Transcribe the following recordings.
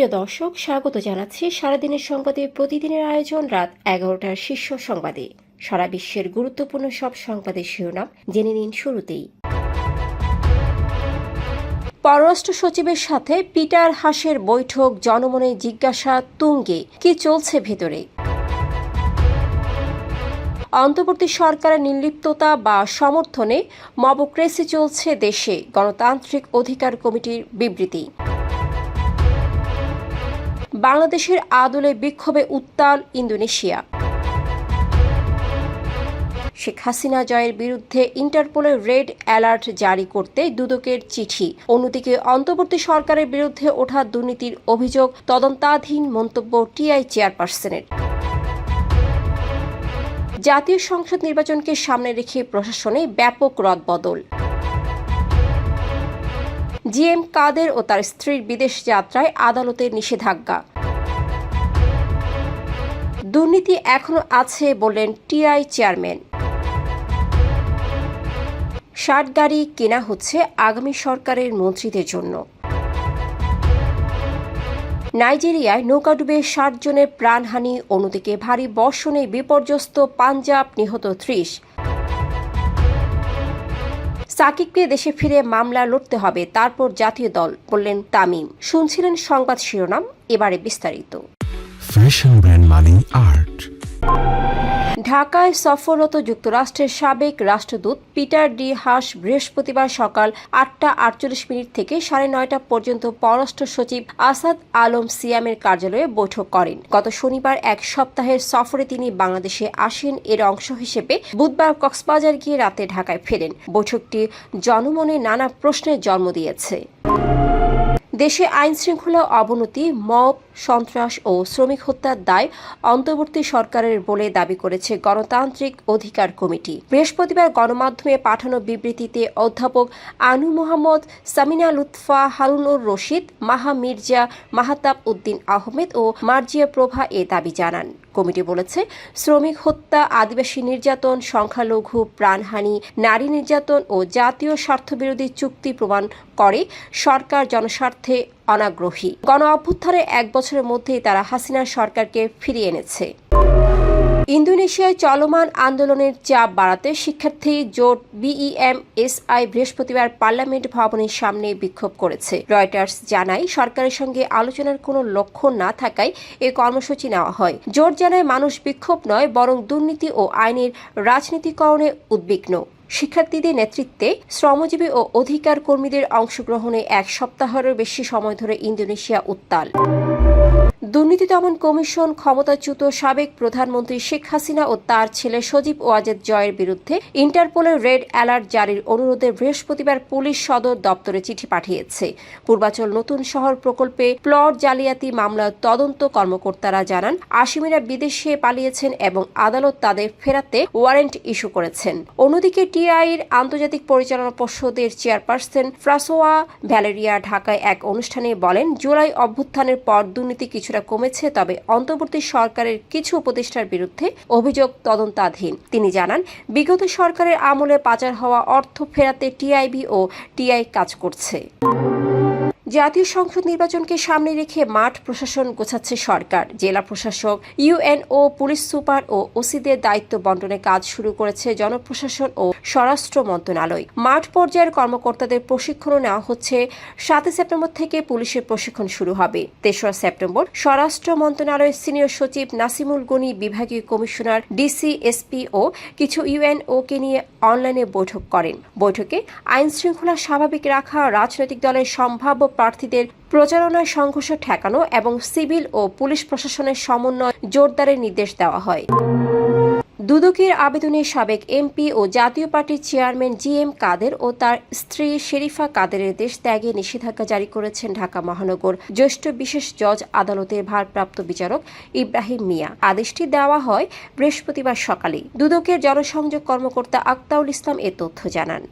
প্রিয় দর্শক, স্বাগত জানাচ্ছি সারাদিনের সংবাদে। প্রতিদিনের আয়োজন রাত এগারোটার শীর্ষ সংবাদে। সারা বিশ্বের গুরুত্বপূর্ণ সব সংবাদের শিরোনাম জেনে নিন শুরুতেই। পররাষ্ট্র সচিবের সাথে পিটার হাসের বৈঠক, জনমনে জিজ্ঞাসা, তুঙ্গে। কি চলছে ভেতরে? অন্তর্বর্তী সরকারের নির্লিপ্ততা বা সমর্থনে মবক্রেসি চলছে দেশে। গণতান্ত্রিক অধিকার কমিটির বিবৃতি। বাংলাদেশের আদলে বিক্ষোভে উত্তাল ইন্দোনেশিয়া। শেখ হাসিনা জয়ের বিরুদ্ধে ইন্টারপোলের রেড অ্যালার্ট জারি করতে দুদকের চিঠি। অন্যদিকে অন্তর্বর্তী সরকারের বিরুদ্ধে ওঠা দুর্নীতির অভিযোগ তদন্তাধীন মন্তব্য টিআই চেয়ারপারসনের। জাতীয় সংসদ নির্বাচনকে সামনে রেখে প্রশাসনে ব্যাপক রদবদল। জিএম কাদের ও তার স্ত্রীর বিদেশ যাত্রায় আদালতের নিষেধাজ্ঞা। দুর্নীতি এখনও আছে বললেন টিআই চেয়ারম্যান। ষাট গাড়ি কেনা হচ্ছে আগামী সরকারের মন্ত্রীদের জন্য। নাইজেরিয়ায় নৌকাডুবে ষাট জনের প্রাণহানি, অন্যদিকে ভারী বর্ষণে বিপর্যস্ত পাঞ্জাব নিহত ত্রিশ। সাকিবকে দেশে ফিরে মামলা লড়তে হবে, তারপর জাতীয় দল, বললেন তামিম। শুনছিলেন সংবাদ শিরোনাম, এবারে বিস্তারিত। ফ্যাশন ব্র্যান্ড মানে আর্ট ঢাকায় সফররত যুক্তরাষ্ট্রের সাবেক রাষ্ট্রদূত পিটার ডি হাস বৃহস্পতিবার সকাল আটটা আটচল্লিশ মিনিট থেকে সাড়ে নয়টা পর্যন্ত পররাষ্ট্র সচিব আসাদ আলম সিয়ামের কার্যালয়ে বৈঠক করেন। গত শনিবার এক সপ্তাহের সফরে তিনি বাংলাদেশে আসেন, এর অংশ হিসেবে বুধবার কক্সবাজার গিয়ে রাতে ঢাকায় ফেরেন। বৈঠকটি জনমনে নানা প্রশ্নের জন্ম দিয়েছে। দেশে আইন শৃঙ্খলা অবনতি, মব সন্ত্রাস ও শ্রমিক হত্যার দায় অন্তর্বর্তী সরকারের বলে দাবি করেছে গণতান্ত্রিক অধিকার কমিটি। বৃহস্পতিবার গণমাধ্যমে পাঠানো বিবৃতিতে অধ্যাপক আনু মোহাম্মদ, সামিনা লুৎফা, হারুনুর রশিদ, মাহা মির্জা, মাহাতাব উদ্দিন আহমেদ ও মার্জিয়া প্রভা এ দাবি জানান। কমিটি বলেছে, শ্রমিক হত্যা, আদিবাসী নির্যাতন, সংখ্যালঘু, প্রাণহানি, নারী নির্যাতন ও জাতীয় স্বার্থবিরোধী চুক্তি প্রমাণ করে সরকার জনস্বার্থে অনাগ্রহী। গণ অভ্যুত্থানের এক বছরের মধ্যেই তারা হাসিনার সরকারকে ফিরিয়ে এনেছে। ইন্দোনেশিয়ায় চলমান আন্দোলনের চাপ বাড়াতে শিক্ষার্থী জোট বিইএম এসআই বৃহস্পতিবার পার্লামেন্ট ভবনের সামনে বিক্ষোভ করেছে। রয়টার্স জানায়, সরকারের সঙ্গে আলোচনার কোনো লক্ষ্য না থাকায় এ কর্মসূচি নেওয়া হয়। জোট জানায়, মানুষ বিক্ষোভ নয়, বরং দুর্নীতি ও আইনের রাজনীতিকরণে উদ্বিগ্ন। শিক্ষার্থীদের নেতৃত্বে শ্রমজীবী ও অধিকার কর্মীদের অংশগ্রহণে এক সপ্তাহেরও বেশি সময় ধরে ইন্দোনেশিয়া উত্তাল। দুর্নীতি দমন কমিশন ক্ষমতাচ্যুত সাবেক প্রধানমন্ত্রী শেখ হাসিনা ও তার ছেলে সজীব ওয়াজেদ জয়ের বিরুদ্ধে ইন্টারপোলের রেড অ্যালার্ট জারির অনুরোধে বৃহস্পতিবার পুলিশ সদর দপ্তরে চিঠি পাঠিয়েছে। পূর্বাচল নতুন শহর প্রকল্পে প্লট জালিয়াতি মামলার তদন্ত কর্মকর্তারা জানান, আসামিরা বিদেশে পালিয়েছেন এবং আদালত তাদের ফেরাতে ওয়ারেন্ট ইস্যু করেছেন। অন্যদিকে টিআইয়ের আন্তর্জাতিক পরিচালনা পর্ষদের চেয়ারপারসন ফ্রাসোয়া ভ্যালেরিয়া ঢাকায় এক অনুষ্ঠানে বলেন, জুলাই অভ্যুত্থানের পর দুর্নীতি কিছুটা কমেছে, তবে অন্তর্বর্তী সরকারের কিছু উপদেষ্টার বিরুদ্ধে অভিযোগ তদন্তাধীন। তিনি জানান, বিগত সরকারের আমলে পাচার হওয়া অর্থ ফেরাতে টিআইবি ও টিআই কাজ করছে। জাতীয় সংসদ নির্বাচনকে সামনে রেখে মাঠ প্রশাসন গোছাচ্ছে সরকার। জেলা প্রশাসক ইউএনও পুলিশ সুপার ও ওসিদের দায়িত্ব বন্টনে কাজ শুরু করেছে জনপ্রশাসন ও স্বরাষ্ট্র মন্ত্রণালয়। মাঠ পর্যায়ের কর্মকর্তাদের প্রশিক্ষণও নেওয়া হচ্ছে। সাতই সেপ্টেম্বর থেকে পুলিশের প্রশিক্ষণ শুরু হবে। তেসরা সেপ্টেম্বর স্বরাষ্ট্র মন্ত্রণালয়ের সিনিয়র সচিব নাসিমুল গনি, বিভাগীয় কমিশনার, ডিসি, এসপি ও কিছু ইউএনওকে নিয়ে অনলাইনে বৈঠক করেন। বৈঠকে আইন শৃঙ্খলা স্বাভাবিক রাখা, রাজনৈতিক দলের সম্ভাব্য প্রার্থীদের প্রচারণায় সংঘর্ষ ঠেকানো এবং সিভিল ও পুলিশ প্রশাসনের সমন্বয় জোরদারের নির্দেশ দেওয়া হয়। দুদকের আবেদনে সাবেক এমপি ও জাতীয় পার্টির চেয়ারম্যান জি এম কাদের ও তার স্ত্রী শেরিফা কাদেরের দেশ ত্যাগে নিষেধাজ্ঞা জারি করেছেন ঢাকা মহানগর জ্যেষ্ঠ বিশেষ জজ আদালতের ভারপ্রাপ্ত বিচারক ইব্রাহিম মিয়া। আদেশটি দেওয়া হয় বৃহস্পতিবার সকালে দুদকের জনসংযোগ কর্মকর্তা আক্তাউল ইসলাম এ তথ্য জানান।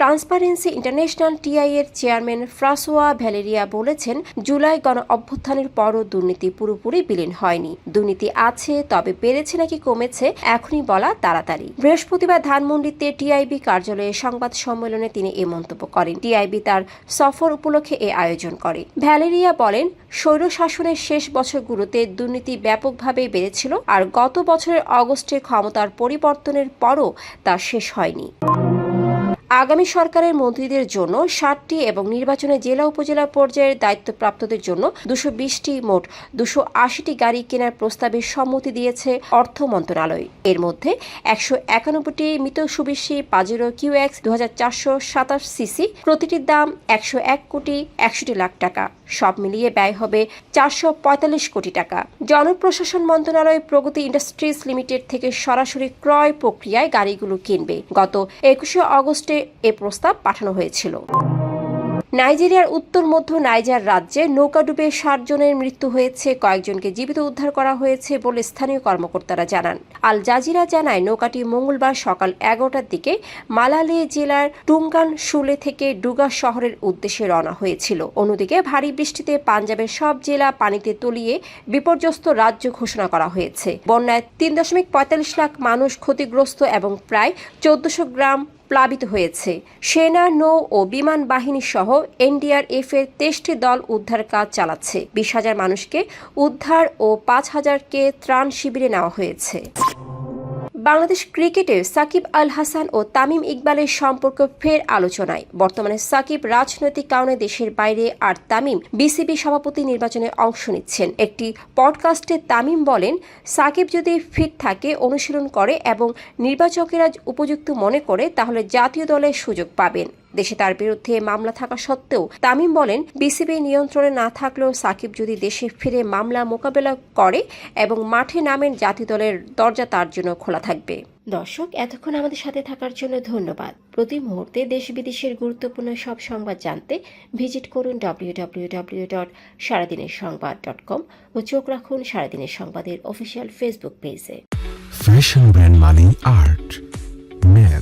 ট্রান্সপারেন্সি ইন্টারন্যাশনাল টিআই এর চেয়ারম্যান ফ্রাসোয়া ভ্যালেরিয়া বলেছেন, জুলাই গণ অভ্যুত্থানের পরও দুর্নীতি পুরোপুরি বিলীন হয়নি। দুর্নীতি আছে, তবে বেড়েছে নাকি কমেছে, এখনই বলা তাড়াতাড়ি। বৃহস্পতিবার ধানমন্ডিতে টিআইবি কার্যালয়ে সংবাদ সম্মেলনে তিনি এ মন্তব্য করেন। টিআইবি তার সফর উপলক্ষে এ আয়োজন করে। ভ্যালেরিয়া বলেন স্বৈরশাসনের শেষ বছরগুলোতে দুর্নীতি ব্যাপকভাবে বেড়েছিল, আর গত বছরের অগস্টে ক্ষমতার পরিবর্তনের পরও তা শেষ হয়নি। আগামী সরকারের মন্ত্রীদের জন্য ষাটটি এবং নির্বাচনে জেলা উপজেলা পর্যায়ের দায়িত্বপ্রাপ্তদের জন্য দুশো বিশটি মোট দুশো আশিটি গাড়ি কেনার প্রস্তাবে সম্মতি দিয়েছে অর্থ মন্ত্রণালয়। এর মধ্যে একশো একানব্বইটি মৃত সুবিশি পাজেরো কিউ এক্স দু হাজার চারশো সাতাশ সিসি, প্রতিটির দাম একশো এক কোটি একষট্টি লাখ টাকা। সব মিলিয়ে ব্যয় হবে চারশো পঁয়তাল্লিশ কোটি টাকা। জনপ্রশাসন মন্ত্রণালয় প্রগতি ইন্ডাস্ট্রিজ লিমিটেড থেকে সরাসরি ক্রয় প্রক্রিয়ায় গাড়িগুলো কিনবে। গত একুশে অগস্টে এ প্রস্তাব পাঠানো হয়েছিল। নাইজেরিয়ার উত্তর মধ্য নাইজার রাজ্যে নৌকাডুবে ষাট জনের মৃত্যু হয়েছে, কয়েকজনকে জীবিত উদ্ধার করা হয়েছে বলে স্থানীয় কর্মকর্তারা জানান। আল জাজিরা জানায়, নৌকাটি মঙ্গলবার সকাল এগারোটার দিকে মালালে জেলার টুঙ্গান শুলে থেকে ডুগা শহরের উদ্দেশ্যে রওনা হয়েছিল। অন্যদিকে ভারী বৃষ্টিতে পাঞ্জাবের সব জেলা পানিতে তলিয়ে বিপর্যস্ত রাজ্য ঘোষণা করা হয়েছে। বন্যায় তিন দশমিক পঁয়তাল্লিশ লাখ মানুষ ক্ষতিগ্রস্ত এবং প্রায় চোদ্দশো গ্রাম প্লাবিত হয়েছে। সেনা, নৌ ও বিমান বাহিনী সহ এনডিআরএফ এর তেইশটি দল উদ্ধার কাজ চালাচ্ছে। বিশ হাজার মানুষকে উদ্ধার ও পাঁচ হাজারকে ত্রাণ শিবিরে নেওয়া হয়েছে। বাংলাদেশ ক্রিকেটে সাকিব আল হাসান ও তামিম ইকবালের সম্পর্ক ফের আলোচনায়। বর্তমানে সাকিব রাজনৈতিক কারণে দেশের বাইরে আর তামিম বিসিবি সভাপতি নির্বাচনে অংশ নিচ্ছেন। একটি পডকাস্টে তামিম বলেন, সাকিব যদি ফিট থাকে, অনুশীলন করে এবং নির্বাচকেরা উপযুক্ত মনে করে, তাহলে জাতীয় দলের সুযোগ পাবেন। দেশে তার বিরুদ্ধে মামলা থাকা সত্ত্বেও তামিম বলেন বিসিবি নিয়ন্ত্রণে না থাকলেও সাকিব যদি দেশে ফিরে মামলা মোকাবেলা করে এবং মাঠে নামেন জাতীয় দলের দরজা তার জন্য খোলা থাকবে। দর্শক এতক্ষণ আমাদের সাথে থাকার জন্য ধন্যবাদ। প্রতি মুহূর্তে দেশ বিদেশের গুরুত্বপূর্ণ সব সংবাদ জানতে ভিজিট করুন ডাব্লিউ ডাব্লিউ ডাব্লিউ ডট সারাদিনের সংবাদ ডট কম ও চোখ রাখুন সারাদিনের সংবাদের অফিসিয়াল ফেসবুক পেজে। Fashion brand money art.